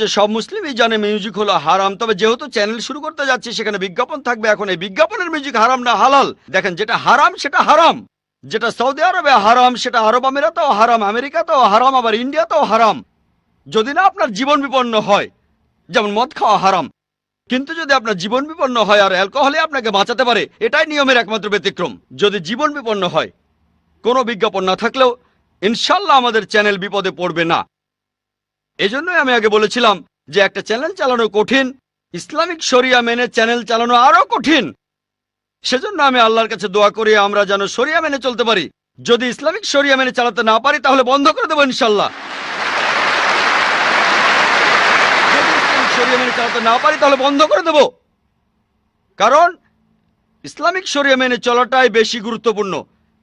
যে সব মুসলিমই জানে মিউজিক হলো হারাম, তবে যেহেতু চ্যানেল শুরু করতে যাচ্ছি, সেখানে বিজ্ঞাপন থাকবে। এখন এই বিজ্ঞাপনের মিউজিক হারাম না, হালাল। দেখেন, যেটা হারাম, সেটা হারাম। যেটা সৌদি আরবে হারাম, সেটা আরব আমিরাতেও হারাম, আমেরিকাতেও হারাম, আবার ইন্ডিয়াতেও হারাম। যদি না আপনার জীবন বিপন্ন হয়, যেমন মদ খাওয়া হারাম, কিন্তু যদি আপনার জীবন বিপন্ন হয় আর অ্যালকোহলে আপনাকে বাঁচাতে পারে, এটাই নিয়মের একমাত্র ব্যতিক্রম। যদি জীবন বিপন্ন হয়, কোনো বিজ্ঞাপন না থাকলেও, ইনশাল্লাহ আমাদের চ্যানেল বিপদে পড়বে না। এজন্যই আমি আগে বলেছিলাম যে একটা চ্যানেল চালানো কঠিন, ইসলামিক শরিয়া মেনে চ্যানেল চালানো আরও কঠিন। সেজন্য আমি আল্লাহর কাছে দোয়া করি আমরা যেন শরিয়া মেনে চলতে পারি। যদি ইসলামিক শরিয়া মেনে চালাতে না পারি, তাহলে বন্ধ করে দেবো ইনশাল্লাহ শরিয়া মেনে চালাতে না পারি, তাহলে বন্ধ করে দেব। কারণ ইসলামিক শরিয়া মেনে চলাটাই বেশি গুরুত্বপূর্ণ।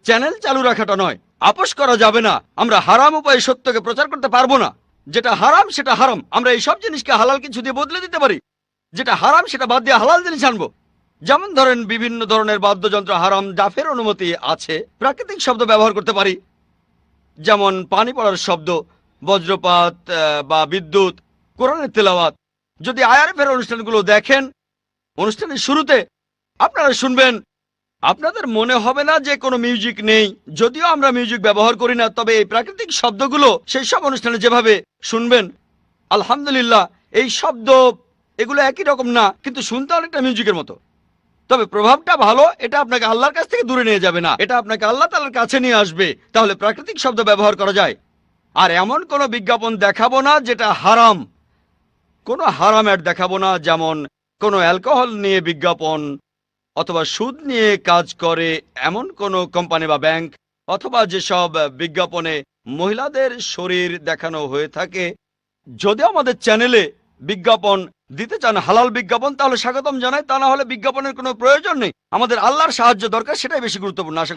চ্যানেল চালু রাখাটা নয়, আপোষ করা যাবে না। আমরা হারাম উপায়ে সত্যকে প্রচার করতে পারব না। যেটা হারাম, সেটা হারাম। আমরা এই সব জিনিসকে হালাল কিছু দিয়ে বদলে দিতে পারি। যেটা হারাম, সেটা বাদ দিয়ে হালাল জিনিস আনব। যেমন ধরেন, বিভিন্ন ধরনের বাদ্যযন্ত্র হারাম ডাফের অনুমতি আছে, প্রাকৃতিক শব্দ ব্যবহার করতে পারি। যেমন পানি পড়ার শব্দ, বজ্রপাত বা বিদ্যুৎ, কোরআনের তেলাওয়াত। যদি আইআরএফের অনুষ্ঠানগুলো দেখেন, অনুষ্ঠানের শুরুতে আপনারা শুনবেন আপনাদের মনে হবে না যে কোনো মিউজিক নেই? যদিও আমরা মিউজিক ব্যবহার করি না, তবে এই প্রাকৃতিক শব্দগুলো সেই সব অনুষ্ঠানে যেভাবে শুনবেন, আলহামদুলিল্লাহ, এই শব্দ এগুলো একই রকম না, কিন্তু শুনতে অনেকটা মিউজিকের মতো। তবে প্রভাবটা ভালো, এটা আপনাকে আল্লাহর কাছ থেকে দূরে নিয়ে যাবে না। এটা আপনাকে আল্লাহ তালার কাছে নিয়ে আসবে। তাহলে প্রাকৃতিক শব্দ ব্যবহার করা যায়। আর এমন কোনো বিজ্ঞাপন দেখাবো না যেটা হারাম। কোনো হারাম অ্যাড দেখাবো না, যেমন কোনো অ্যালকোহল নিয়ে বিজ্ঞাপন অথবা সুদ নিয়ে কাজ করে এমন কোনো কোম্পানি বা ব্যাংক, অথবা যেসব বিজ্ঞাপনে মহিলাদের শরীর দেখানো হয়ে থাকে। যদি আমাদের চ্যানেলে বিজ্ঞাপন দিতে চান, হালাল বিজ্ঞাপন, তাহলে স্বাগতম জানাই। তা না হলে বিজ্ঞাপনের কোনো প্রয়োজন নেই। আমাদের আল্লাহর সাহায্য দরকার, সেটাই বেশি গুরুত্বপূর্ণ। আশা